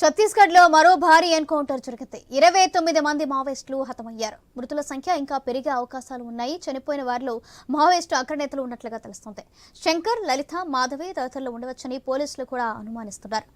ఛత్తీస్గఢ్లో మరో భారీ ఎన్కౌంటర్ జరిగింది. ఇరవై తొమ్మిది మంది మావోయిస్టులు హతమయ్యారు. మృతుల సంఖ్య ఇంకా పెరిగే అవకాశాలు ఉన్నాయి. చనిపోయిన వారిలో మావోయిస్టు అగ్రనేతలు ఉన్నట్లుగా తెలుస్తోంది. శంకర్ లలిత మాధవి తదితరులు ఉండవచ్చని పోలీసులు కూడా అనుమానిస్తున్నారు.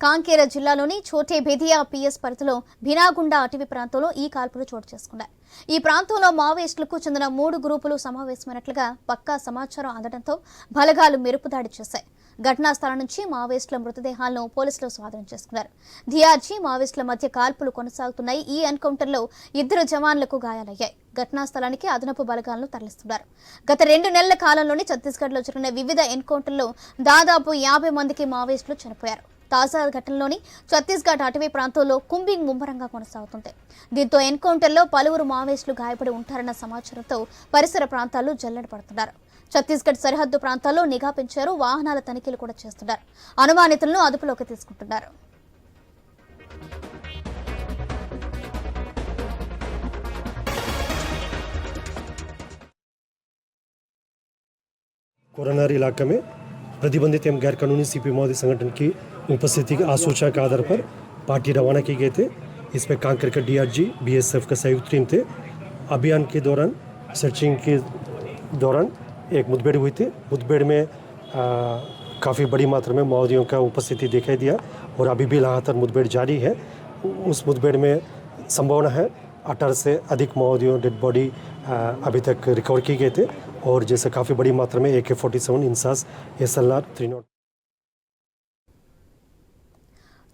కాంకేర జిల్లాలోని చోటే బెదియా పిఎస్ పరిధిలో భినాగుండా అటవీ ప్రాంతంలో ఈ కాల్పులు చోటు చేసుకున్నాయి. ఈ ప్రాంతంలో మావోయిస్టులకు చెందిన మూడు గ్రూపులు సమావేశమైనట్లుగా పక్కా సమాచారం అందడంతో బలగాలు మెరుపుదాడి చేశాయి. ఘటనా స్థలం నుంచి మావోయిస్టుల మృతదేహాలను పోలీసులు స్వాధీనం చేసుకున్నారు. ధియార్జీ మావోయిస్టుల మధ్య కాల్పులు కొనసాగుతున్నాయి. ఈ ఎన్కౌంటర్లో ఇద్దరు జవాన్లకు గాయాలయ్యాయి. ఘటనా స్థలానికి అదనపు బలగాలను తరలిస్తున్నారు. గత రెండు నెలల కాలంలోనే ఛత్తీస్గఢ్లో జరిగిన వివిధ ఎన్కౌంటర్లో దాదాపు యాభై మందికి మావోయిస్టులు చనిపోయారు. తాజా ఘటనలోని ఛత్తీస్గఢ్ అటవీ ప్రాంతంలో కుంబింగ్ ముమ్మరంగా కొనసాగుతుంది. దీంతో ఎన్కౌంటర్లో పలువురు మావోయిస్టులు గాయపడి ఉంటారన్న సమాచారంతో పరిసర ప్రాంతాలు జల్లెడ పడుతున్నారు ఛత్తీస్గఢ్ సరిహద్దు ప్రాంతాల్లో నిఘా పెంచారు వాహనాల తనిఖీలు కూడా చేస్తున్నారు అనుమానితులను అదుపులోకి తీసుకుంటున్నారు कोरोनर इलाके में प्रतिबंधित एवं गैर कानूनी सीपी महोदय संगठन की उपस्थिति की आसूचना के आधार पर पार्टी रवाना किए गए थे इस पर कांकर का डीआरजी बीएसएफ का संयुक्त टीम थे अभियान के दौरान सर्चिंग के दौरान एक मुठभेड़ हुई थी। मुठभेड़ में काफ़ी बड़ी मात्रा में माओवादियों का उपस्थिति दिखाई दिया और अभी भी लगातार मुठभेड़ जारी है। उस मुठभेड़ में संभावना है, अठारह से अधिक माओवादियों डेड बॉडी अभी तक रिकवर किए गए थे और जैसे काफ़ी बड़ी मात्रा में A K forty seven INSAS S L R three nought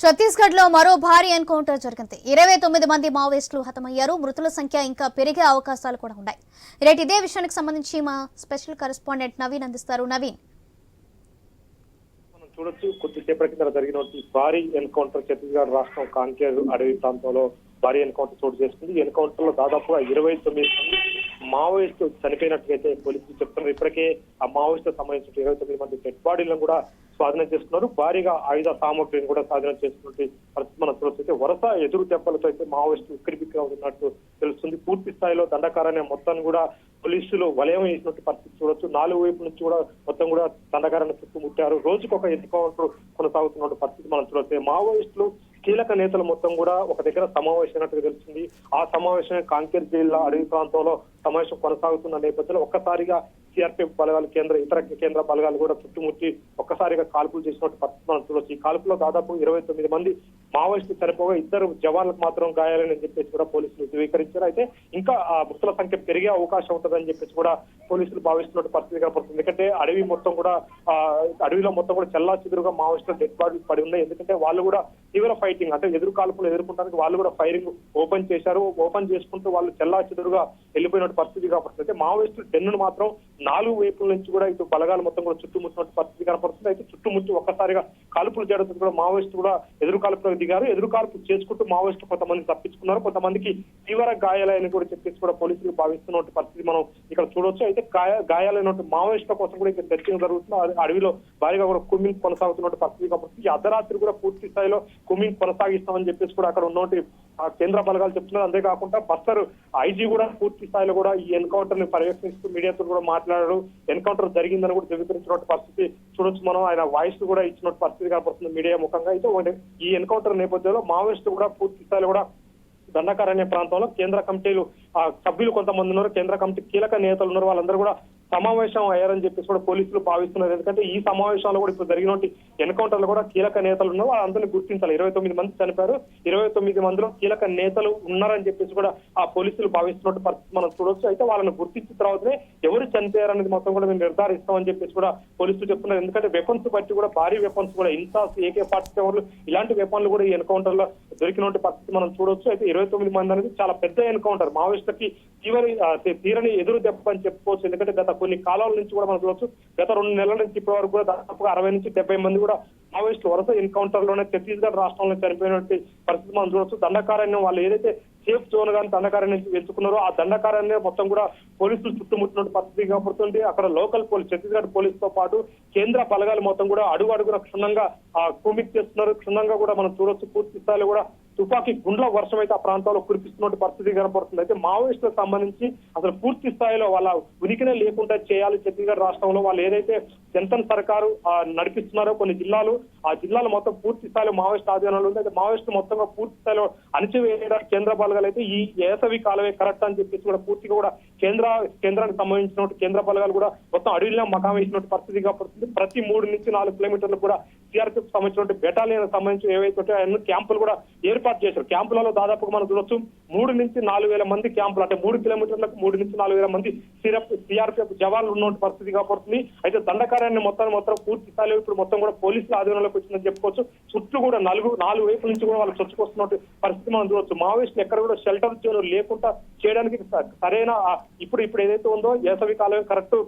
ఛత్తీస్గఢ్లో మరో భారీ ఎన్కౌంటర్ జరిగింది. ఇరవై తొమ్మిది మంది మావోయిస్టులు హతమయ్యారు. మృతుల సంఖ్య ఇంకా పెరిగే అవకాశాలు కూడా ఉన్నాయి. రేటు ఇదే విషయానికి సంబంధించి మా స్పెషల్ కరెస్పాండెంట్ నవీన్ అందిస్తారు. నవీన్. మనం చూడొచ్చు కొద్దిసేపటి కింద జరిగినటువంటి భారీ ఎన్కౌంటర్ ఛత్తీస్గఢ్ రాష్ట్రం కాంకేర్ అడవి ప్రాంతంలో భారీ ఎన్కౌంటర్ చోటు చేసుకుంది. ఎన్కౌంటర్లో దాదాపుగా ఇరవై తొమ్మిది మంది మావోయిస్టు చనిపోయినట్లయితే పోలీసులు చెప్తున్నారు. ఇప్పటికే ఆ మావోయిస్టు సంబంధించిన ఇరవై తొమ్మిది మంది డెడ్ బాడీలను కూడా స్వాధీనం చేసుకున్నారు. భారీగా ఆయుధ సామగ్రిని కూడా స్వాధీనం చేసుకున్నట్టు పరిస్థితి మనం చూస్తే వరుస ఎదురు దెబ్బలతో అయితే మావోయిస్టు ఉక్కిరిబిక్కిగా ఉన్నట్టు తెలుస్తుంది. పూర్తి స్థాయిలో దండకారణ్య మొత్తాన్ని కూడా పోలీసులు వలయం వేసినట్టు పరిస్థితి చూడొచ్చు. నాలుగు వైపు నుంచి కూడా మొత్తం కూడా దండకారాన్ని చుట్టుముట్టారు. రోజుకొక ఎన్నికౌంటర్ కొనసాగుతున్న పరిస్థితి మనం చూడొచ్చు. మావోయిస్టులు కీలక నేతలు మొత్తం కూడా ఒక దగ్గర సమావేశమైనట్టుగా తెలుస్తుంది. ఆ సమావేశం కాంకేర్ జిల్లా అడవి ప్రాంతంలో సమావేశం కొనసాగుతున్న నేపథ్యంలో ఒక్కసారిగా సిఆర్పిఎఫ్ బలగాలు కేంద్ర ఇతర కేంద్ర బలగాలు కూడా చుట్టుముట్టి ఒక్కసారిగా కాల్పులు చేసినట్టు పరిస్థితి ఈ కాల్పులో దాదాపు ఇరవై తొమ్మిది మంది మావోయిస్టు చనిపోగా ఇద్దరు జవాన్లకు మాత్రం గాయాలని చెప్పేసి కూడా పోలీసులు ధృవీకరించారు. అయితే ఇంకా ఆ మృతుల సంఖ్య పెరిగే అవకాశం ఉంటుందని చెప్పేసి కూడా పోలీసులు భావిస్తున్నట్టు పరిస్థితి కనపడుతుంది. ఎందుకంటే అడవి మొత్తం కూడా ఆ, అడవిలో మొత్తం కూడా చల్లా చెదురుగా మావోయిస్టులు డెడ్ బాడీ పడి ఉన్నాయి. ఎందుకంటే వాళ్ళు కూడా తీవ్ర ఫైటింగ్ అంటే ఎదురు కాల్పులు ఎదుర్కొంటానికి వాళ్ళు కూడా ఫైరింగ్ ఓపెన్ చేశారు. ఓపెన్ చేసుకుంటూ వాళ్ళు చల్లా చెదురుగా వెళ్ళిపోయినట్టు పరిస్థితి కనపడుతుంది. అయితే మావోయిస్టులు టెన్ను మాత్రం నాలుగు వైపుల నుంచి కూడా ఇటు బలగాలు మొత్తం కూడా చుట్టుముట్టినట్టు పరిస్థితి కనపడుతుంది. అయితే చుట్టుముట్టి ఒక్కసారిగా కాల్పులు జరుగుతుంది కూడా మావోయిస్టు కూడా ఎదురు కాల్పులకు దిగారు ఎదురు కాల్పు చేసుకుంటూ మావోయిస్టు కొంతమంది తప్పించుకున్నారు. కొంతమందికి తీవ్ర గాయాలని కూడా చెప్పేసి కూడా పోలీసులు భావిస్తున్నట్టు పరిస్థితి మనం ఇక్కడ చూడొచ్చు. అయితే గాయ గాయాలైనట్టు మావోయిస్టుల కోసం కూడా ఇక్కడ చర్చలు జరుగుతుంది అడవిలో భారీగా కూడా కుమ్మింగ్ కొనసాగుతున్నట్టు పరిస్థితి కాబట్టి అర్ధరాత్రి కూడా పూర్తి స్థాయిలో కుమ్మింగ్ కొనసాగిస్తామని చెప్పేసి కూడా అక్కడ ఉన్నటువంటి కేంద్ర బలగాలు చెప్తున్నారు. అంతేకాకుండా బస్తర్ ఐజీ కూడా పూర్తి స్థాయిలో కూడా ఈ ఎన్కౌంటర్ని పర్యవేక్షిస్తూ మీడియాతో కూడా మాట్లాడారు. ఎన్కౌంటర్ జరిగిందని కూడా ధృవీకరించినటువంటి పరిస్థితి చూడొచ్చు మనం. ఆయన వాయిస్ కూడా ఇచ్చినట్టు పరిస్థితి కనపడుతుంది మీడియా ముఖంగా. అయితే ఈ ఎన్కౌంటర్ నేపథ్యంలో మావోయిస్టు కూడా పూర్తి స్థాయిలో కూడా దండకారణ్య ప్రాంతంలో కేంద్ర కమిటీలు ఆ సభ్యులు కొంతమంది ఉన్నారు. కేంద్ర కమిటీ కీలక నేతలు ఉన్నారు. వాళ్ళందరూ కూడా సమావేశం అయ్యారని చెప్పేసి కూడా పోలీసులు భావిస్తున్నారు. ఎందుకంటే ఈ సమావేశంలో కూడా ఇప్పుడు జరిగినటువంటి ఎన్కౌంటర్లు కూడా కీలక నేతలు ఉన్నారు. వాళ్ళందరినీ గుర్తించాలి. ఇరవై తొమ్మిది మంది చనిపోయారు. ఇరవై తొమ్మిది మందిలో కీలక నేతలు ఉన్నారని చెప్పేసి కూడా ఆ పోలీసులు భావిస్తున్నట్టు పరిస్థితి మనం చూడొచ్చు. అయితే వాళ్ళని గుర్తించిన తర్వాతనే ఎవరు చనిపోయారనేది మొత్తం కూడా మేము నిర్ధారిస్తామని చెప్పేసి కూడా పోలీసులు చెప్తున్నారు. ఎందుకంటే వెపన్స్ బట్టి కూడా భారీ వెపన్స్ కూడా ఇన్సాస్ ఏకే ఫార్టీ సెవెన్లు ఇలాంటి వెపన్లు కూడా ఈ ఎన్కౌంటర్లో దొరికినటువంటి పరిస్థితి మనం చూడొచ్చు. అయితే ఇరవై తొమ్మిది మంది అనేది చాలా పెద్ద ఎన్కౌంటర్. మావోయిస్టులకి తీవ్ర తీరని ఎదురు దెబ్బ అని చెప్పుకోవచ్చు. ఎందుకంటే గత కొన్ని కాలాల నుంచి కూడా మనం చూడవచ్చు గత రెండు నెలల నుంచి ఇప్పటి వరకు కూడా దాదాపుగా అరవై నుంచి డెబ్బై మంది కూడా మావోయిస్టులు వరుస ఎన్కౌంటర్లోనే ఛత్తీస్గఢ్ రాష్ట్రంలో చనిపోయినటువంటి పరిస్థితి మనం చూడవచ్చు దండకారణ్యం వాళ్ళు ఏదైతే సేఫ్ జోన్ గాని దండకారణ్యం వెతుకున్నారో ఆ దండకారణ్యం మొత్తం కూడా పోలీసులు చుట్టుముట్టినట్టు పరిస్థితి కనపడుతుంది అక్కడ లోకల్ పోలీస్ ఛత్తీస్గఢ్ పోలీసుతో పాటు కేంద్ర బలగాలు మొత్తం కూడా అడుగు అడుగున క్షుణ్ణంగా ఆ కూమిక్ చేస్తున్నారు. క్షుణ్ణంగా కూడా మనం చూడొచ్చు. పూర్తి స్థాయిలో కూడా తుపాకీ గుండ్ల వర్షం అయితే ఆ ప్రాంతంలో కురిపిస్తున్న పరిస్థితి కనపడుతుంది. అయితే మావోయిస్టులకు సంబంధించి అసలు పూర్తి స్థాయిలో వాళ్ళ ఉనికినే లేకుండా చేయాలి ఛత్తీస్గఢ్ రాష్ట్రంలో వాళ్ళు ఏదైతే జనతన్ సర్కారు నడిపిస్తున్నారో కొన్ని జిల్లాలు ఆ జిల్లాలు మొత్తం పూర్తి స్థాయిలో మావోయిస్ట్ ఆధీనంలో ఉంది. అయితే మావోయిస్టు మొత్తంగా పూర్తి స్థాయిలో అణచివేయడానికి కేంద్ర బలగాలు అయితే ఈ వేసవి కాలమే కరెక్ట్ అని చెప్పేసి కూడా పూర్తిగా కూడా కేంద్ర కేంద్రానికి సంబంధించిన కేంద్ర బలగాలు కూడా మొత్తం అడవిలో మకాం వేసినట్టు పరిస్థితి కనపడుతుంది. ప్రతి మూడు నుంచి నాలుగు కిలోమీటర్లు కూడా సిఆర్పిఎఫ్ సంబంధించిన బెటాలియన్ సంబంధించి ఏవైతే ఉంటాయో అన్ని క్యాంపులు కూడా ఏర్పాటు చేశారు. క్యాంపులలో దాదాపుగా మనం చూడొచ్చు మూడు నుంచి నాలుగు వేల మంది క్యాంపులు అంటే మూడు కిలోమీటర్లకు మూడు నుంచి నాలుగు వేల మంది సిఆర్పిఎఫ్ జవాన్లు ఉన్న పరిస్థితి కనపడుతుంది అయితే దండకార్యాన్ని మొత్తం మొత్తం పూర్తి స్థాయిలో ఇప్పుడు మొత్తం కూడా పోలీసుల ఆధీనంలోకి వచ్చిందని చెప్పుకోవచ్చు. చుట్టూ కూడా నలుగు నాలుగు వైపుల నుంచి కూడా వాళ్ళు చొచ్చుకొస్తున్నట్టు పరిస్థితి మనం చూడొచ్చు. మావోయిస్టులు ఎక్కడ కూడా షెల్టర్ జోన్ లేకుండా చేయడానికి సరైన ఇప్పుడు ఇప్పుడు ఏదైతే ఉందో వేసవి కాలం కరెక్ట్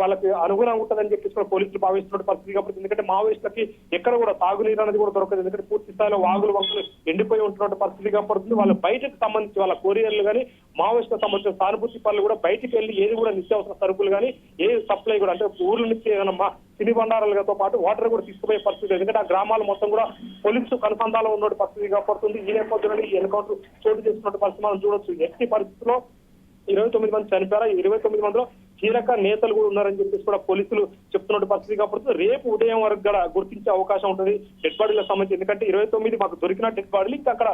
వాళ్ళకి అనుగుణంగా ఉంటుందని చెప్పేసి కూడా పోలీసులు భావిస్తున్న పరిస్థితి కాబట్టి ఎందుకంటే మావోయిస్టులకి ఎక్కడ కూడా తాగునీరు అనేది కూడా దొరకదు. ఎందుకంటే పూర్తి స్థాయిలో వాగులు వంకలు ఎండిపోయి ఉంటున్న పరిస్థితి కనపడుతుంది వాళ్ళ బయటకు సంబంధించి వాళ్ళ కొరియర్లు కానీ మావోయిస్టులకు సంబంధించిన సానుభూతి పనులు కూడా బయటికి వెళ్ళి ఏది కూడా నిత్యావసర సరుకులు కానీ ఏ సప్లై కూడా అంటే ఊర్ల నుంచి ఏదైనా తిని బండారాలతో పాటు వాటర్ కూడా తీసుకుపోయే పరిస్థితి ఎందుకంటే ఆ గ్రామాలు మొత్తం కూడా పోలీసు కనుసంధానం ఉన్న పరిస్థితి కనపడుతుంది ఈ నేపథ్యంలో ఈ ఎన్కౌంటర్ చోటు చేస్తున్న పరిస్థితి మనం చూడొచ్చు. ఎట్టి పరిస్థితిలో ఇరవై తొమ్మిది మంది చనిపోయారు? ఇరవై తొమ్మిది మందిలో కీలక నేతలు కూడా ఉన్నారని చెప్పేసి కూడా పోలీసులు చెప్తున్న పరిస్థితి కాబట్టి రేపు ఉదయం వరకు కూడా గుర్తించే అవకాశం ఉంటుంది డెడ్ బాడీలకు సంబంధించి. ఎందుకంటే ఇరవై తొమ్మిది మాకు దొరికిన డెడ్ బాడీలు ఇంకా అక్కడ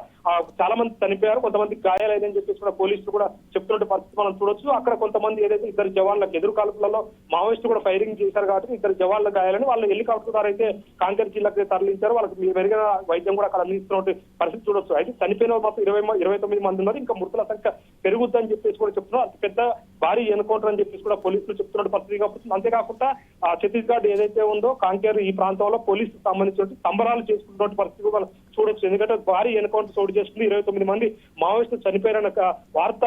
చాలా మంది చనిపోయారు కొంతమంది గాయాలైందని చెప్పేసి కూడా పోలీసులు కూడా చెప్తున్న పరిస్థితి మనం చూడొచ్చు. అక్కడ కొంతమంది ఏదైతే ఇద్దరు జవాన్లకు ఎదురు కాల్పులలో మావోయిస్టు కూడా ఫైరింగ్ చేశారు కాబట్టి ఇద్దరు జవాన్ల గాయాలని వాళ్ళు హెలికాప్టర్ ద్వారా అయితే కాంకేర్ జిల్లాకి తరలించారు. వాళ్ళకి మెరుగైన వైద్యం కూడా అక్కడ అందిస్తున్న పరిస్థితి చూడొచ్చు. అయితే చనిపోయిన మాత్రం ఇరవై ఇరవై తొమ్మిది మంది ఉన్నారు. ఇంకా మృతుల సంఖ్య పెరుగుద్దని చెప్పేసి కూడా చెప్తున్నారు. అతి పెద్ద భారీ ఎన్కౌంటర్ అని చెప్పేసి కూడా పోలీసులు చెప్తున్న పరిస్థితి కాబట్టి అంతేకాకుండా ఆ ఛత్తీస్గఢ్ ఏదైతే ఉందో కాంకేర్ ఈ ప్రాంతంలో పోలీసుకు సంబంధించిన సంబరాలు చేసుకున్నటువంటి పరిస్థితి కూడా చూడొచ్చు. ఎందుకంటే భారీ ఎన్కౌంటర్ చోటు చేసుకుంది ఇరవై తొమ్మిది మంది మావోయిస్టులు చనిపోయారన్న వార్త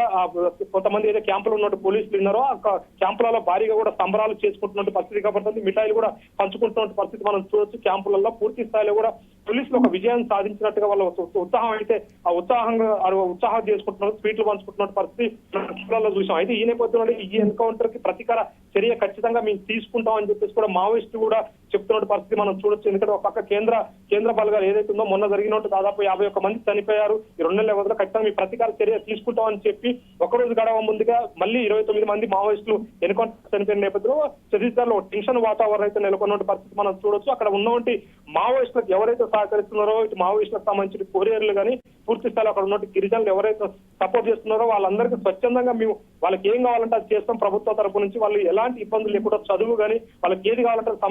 కొంతమంది ఏదో క్యాంపులు ఉన్నట్టు పోలీసులు ఉన్నారో ఆ క్యాంపులలో భారీగా కూడా సంబరాలు చేసుకుంటున్న పరిస్థితి కాబట్టి మిఠాయిలు కూడా పంచుకుంటున్న పరిస్థితి మనం చూడొచ్చు. క్యాంపులలో పూర్తి స్థాయిలో కూడా పోలీసులు ఒక విజయం సాధించినట్టుగా వాళ్ళ ఉత్సాహం అయితే ఆ ఉత్సాహంగా ఉత్సాహం చేసుకుంటున్నారు స్వీట్లు పంచుకుంటున్న పరిస్థితి మనం చూసాం. అయితే ఈ నేపథ్యంలో ఈ ఎన్కౌంటర్కి ప్రతీకార చర్య ఖచ్చితంగా మేము తీసుకుంటాం అని చెప్పేసి కూడా మావోయిస్టు కూడా చెప్తున్న పరిస్థితి మనం చూడొచ్చు. ఎందుకంటే ఒక పక్క కేంద్ర కేంద్ర బలగాలు ఏదైతే ఉందో మొన్న జరిగినట్టు దాదాపు యాభై ఒక్క మంది చనిపోయారు. ఈ రెండు నెలల వ్యవధిలో ఖచ్చితంగా మీ ప్రతీకార చర్య తీసుకుంటాం అని చెప్పి ఒకరోజు గడవ ముందుగా మళ్ళీ ఇరవై తొమ్మిది మంది మావోయిస్టులు ఎన్కౌంటర్ చనిపోయిన నేపథ్యంలో ఛత్తీస్గఢ్ టెన్షన్ వాతావరణం అయితే నెలకొన్న పరిస్థితి మనం చూడొచ్చు. అక్కడ ఉన్నటువంటి మావోయిస్టులకు ఎవరైతే సహకరిస్తున్నారో ఇటు మావోయిస్టులకు సంబంధించిన కొరియర్లు కానీ పూర్తి స్థాయిలో అక్కడ ఉన్నటువంటి గిరిజనులు ఎవరైతే సపోర్ట్ చేస్తున్నారో వాళ్ళందరికీ స్వచ్ఛందంగా మేము వాళ్ళకి ఏం కావాలంటే అది చేస్తాం. ప్రభుత్వ తరపు నుంచి వాళ్ళు ఎలాంటి ఇబ్బందులు లేకుండా చదువు కానీ వాళ్ళకి ఏది కావాలంటే అది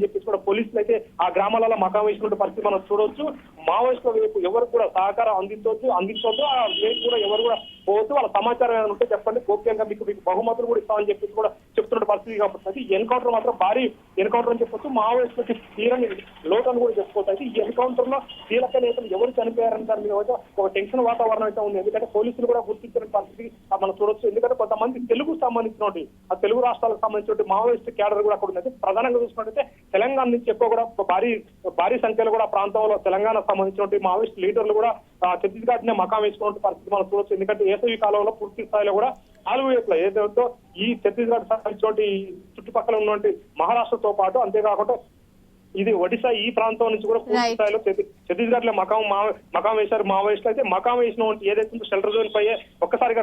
సమకూరుస్తామని చెప్పేసి కూడా పోలీసులు అయితే ఆ గ్రామాలలో మకాం వేసినటువంటి పరిస్థితి మనం చూడొచ్చు. మావోయిస్టుల వైపు ఎవరు కూడా సహకారం అందించవచ్చు అందించవద్దు ఆ వైపు కూడా ఎవరు కూడా పోవద్దు వాళ్ళ సమాచారం ఏమైనా ఉంటే చెప్పండి. గోప్యంగా మీకు మీకు బహుమతులు కూడా ఇస్తామని చెప్పేసి కూడా చెప్తున్న పరిస్థితి కాబట్టి ఎన్కౌంటర్ మాత్రం భారీ ఎన్కౌంటర్ అని చెప్పొచ్చు. మావోయిస్టులకి తీరని లోటు కూడా చెప్పుకోవచ్చు. అయితే ఈ ఎన్కౌంటర్లో కీలక నేతలు ఎవరు చనిపోయారని దాని మీద ఒక టెన్షన్ వాతావరణం అయితే ఉంది. ఎందుకంటే పోలీసులు కూడా గుర్తించిన పరిస్థితి మనం చూడొచ్చు. ఎందుకంటే కొంతమంది తెలుగు సంబంధించినటువంటి ఆ తెలుగు రాష్ట్రాలకు సంబంధించినటువంటి మావోయిస్ట్ కేడర్ కూడా అక్కడ ఉంది ప్రధానంగా చూసినట్టయితే తెలంగాణ నుంచి ఎక్కువ కూడా భారీ భారీ సంఖ్యలో కూడా ప్రాంతంలో తెలంగాణ సంబంధించినటువంటి మావోయిస్ట్ లీడర్లు కూడా ఛత్తీస్గఢ్ నే మకాం వేసుకున్న పరిస్థితి మనం చూడొచ్చు. ఎందుకంటే వేసవి కాలంలో పూర్తి స్థాయిలో కూడా నాలుగు వైపులా ఏదైతే ఈ ఛత్తీస్గఢ్ సంబంధించినటువంటి ఈ చుట్టుపక్కల ఉన్నటువంటి మహారాష్ట్రతో పాటు అంతేకాకుండా ఇది ఒడిశా ఈ ప్రాంతం నుంచి కూడా పూర్తి. స్థాయిలో ఛత్తీ- ఛత్తీస్గఢ్లో మకాం మా- మకాం వేశారు మావోయిస్టులు అయితే మకాం వేసిన ఏదైతే షెల్టర్ జోన్ పై ఒక్కసారిగా